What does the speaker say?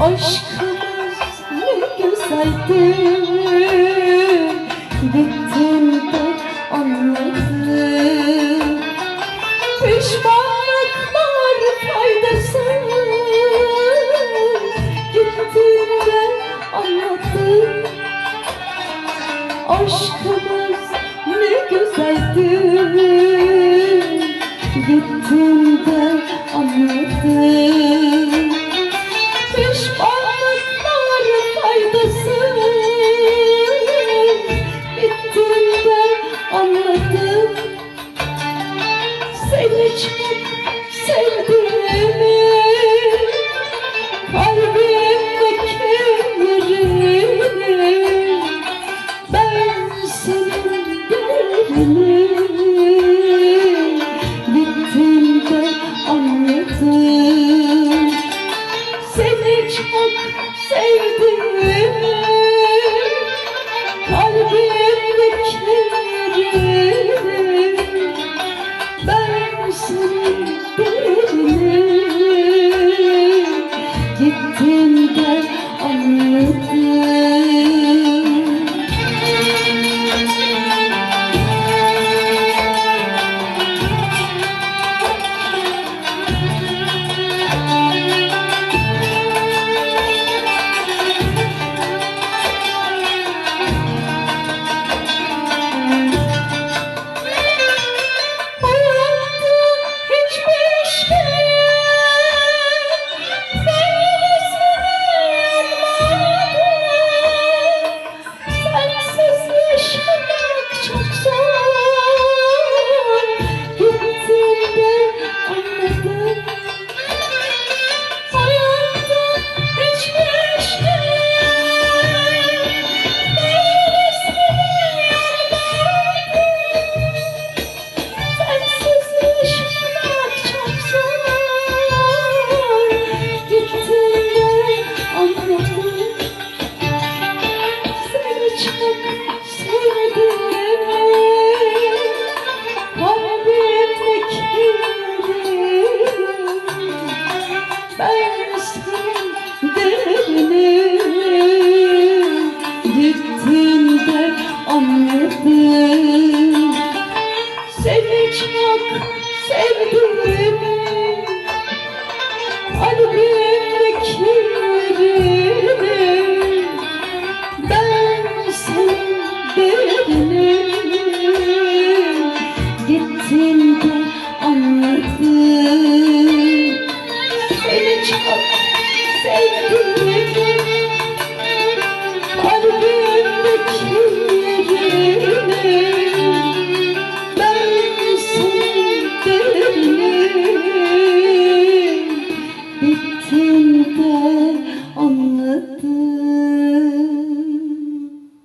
Aşkımız ne güzeldi Gittin de anladım. Pişmanlıklar faydasız Gittin de anladım. Aşkımız ne güzeldi I live. Elbimdeki